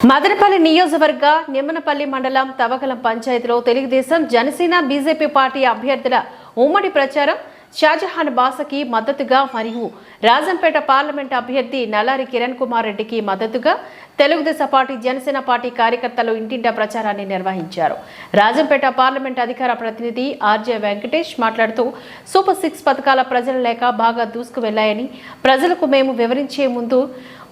మదనపల్లి నియోజకవర్గ నిమ్మనపల్లి మండలం తవకలం పంచాయతీలో తెలుగుదేశం జనసేన బీజేపీ పార్టీ అభ్యర్థుల ఉమ్మడి ప్రచారం షాజహాన్ బాసకి మద్దతుగా మరియు రాజంపేట పార్లమెంట్ అభ్యర్థి నల్లారి కిరణ్ కుమార్ రెడ్డికి మద్దతుగా తెలుగుదేశం పార్టీ జనసేన పార్టీ కార్యకర్తలు ఇంటింటా ప్రచారాన్ని నిర్వహించారు. రాజంపేట పార్లమెంట్ అధికార ప్రతినిధి ఆర్జే వెంకటేష్ మాట్లాడుతూ సూపర్ సిక్స్ పథకాల ప్రజలు లేక బాగా దూసుకు వెళ్ళాయని ప్రజలకు మేము వివరించే ముందు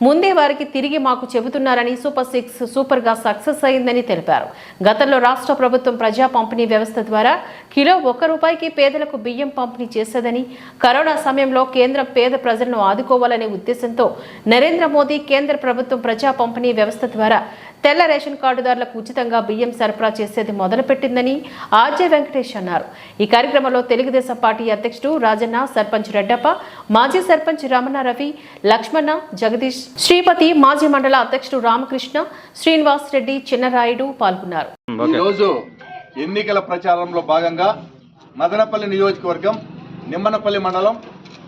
ముందే వారికి తిరిగి మాకు చెబుతున్నారని సూపర్ సిక్స్ సూపర్గా సక్సెస్ అయిందని తెలిపారు. గతంలో రాష్ట్ర ప్రభుత్వం ప్రజా పంపిణీ వ్యవస్థ ద్వారా కిలో ఒక్క రూపాయికి పేదలకు బియ్యం పంపిణీ చేసేదని కరోనా సమయంలో కేంద్రం పేద ప్రజలను ఆదుకోవాలనే ఉద్దేశంతో నరేంద్ర మోదీ కేంద్ర ప్రభుత్వం ప్రజా పంపిణీ వ్యవస్థ ద్వారా తెల్ల రేషన్ కార్డుదారులకు ఉచితంగా బియ్యం సరఫరా చేసేది మొదలుపెట్టిందని ఆర్జే వెంకటేష్ అన్నారు. ఈ కార్యక్రమంలో తెలుగుదేశం పార్టీ అధ్యక్షుడు రాజన్న సర్పంచ్ రెడ్డప్ప మాజీ సర్పంచ్ రమణ రవి లక్ష్మణ జగదీష్ శ్రీపతి మాజీ మండల అధ్యక్షుడు రామకృష్ణ శ్రీనివాస్ రెడ్డి చిన్నరాయుడు పాల్గొన్నారు. ఈరోజు ఎన్నికల ప్రచారంలో భాగంగా మదనపల్లి నియోజకవర్గం నిమ్మనపల్లి మండలం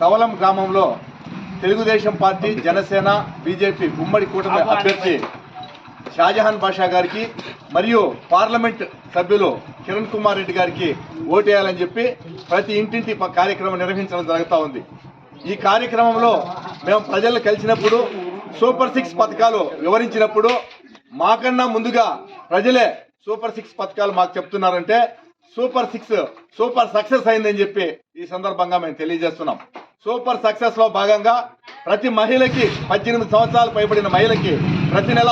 తవలం గ్రామంలో తెలుగుదేశం పార్టీ జనసేన బీజేపీ ఉమ్మడి కూటమి అభ్యర్థి షాజహాన్ బాషా గారికి మరియు పార్లమెంట్ సభ్యులు కిరణ్ కుమార్ రెడ్డి గారికి ఓటేయాలని చెప్పి ప్రతి ఇంటింటి కార్యక్రమం నిర్వహించడం జరుగుతూ ఉంది. ఈ కార్యక్రమంలో మేము ప్రజలు కలిసినప్పుడు సూపర్ సిక్స్ పథకాలు వివరించినప్పుడు మాకన్నా ముందుగా ప్రజలే సూపర్ సిక్స్ పథకాలు మాకు చెప్తున్నారంటే సూపర్ సిక్స్ సూపర్ సక్సెస్ అయిందని చెప్పి ఈ సందర్భంగా మేము తెలియజేస్తున్నాం. సూపర్ సక్సెస్లో భాగంగా ప్రతి మహిళకి పద్దెనిమిది సంవత్సరాలు పైబడిన మహిళకి ప్రతి నెల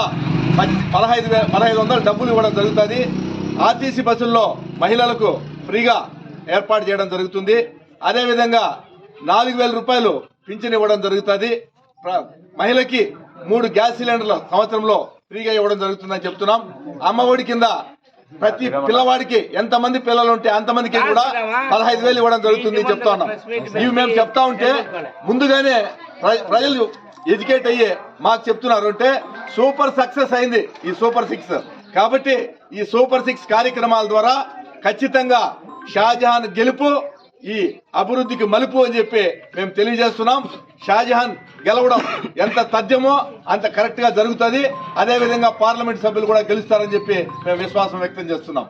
పదహైదు వేల పదహైదు వందలు డబ్బులు ఇవ్వడం జరుగుతుంది. ఆర్టీసీ బస్సుల్లో మహిళలకు ఫ్రీగా ఏర్పాటు చేయడం జరుగుతుంది. అదేవిధంగా నాలుగు వేల రూపాయలు పింఛన్ ఇవ్వడం జరుగుతుంది. ప్ర- మహిళకి మూడు గ్యాస్ సిలిండర్లు సంవత్సరంలో ఫ్రీగా ఇవ్వడం జరుగుతుందని చెప్తున్నాం. అమ్మఒడి కింద ప్రతి పిల్లవాడికి ఎంతమంది పిల్లలు ఉంటే అంతమందికి కూడా పదహైదు వేలు ఇవ్వడం జరుగుతుంది చెప్తా ఉన్నాం. ఇవి మేము చెప్తా ఉంటే ముందుగానే ప్ర- ప్రజలు ఎడ్యుకేట్ అయ్యే మాకు చెప్తున్నారు అంటే సూపర్ సక్సెస్ అయింది ఈ సూపర్ సిక్స్. కాబట్టి ఈ సూపర్ సిక్స్ కార్యక్రమాల ద్వారా ఖచ్చితంగా షాజహాన్ గెలుపు ఈ అభివృద్ధికి మలుపు అని చెప్పి మేము తెలియజేస్తున్నాం. షాజహాన్ గెలవడం ఎంత తథ్యమో అంత కరెక్ట్గా జరుగుతుంది. అదే విధంగా పార్లమెంట్ సభ్యులు కూడా గెలుస్తారని చెప్పి మేము విశ్వాసం వ్యక్తం చేస్తున్నాం.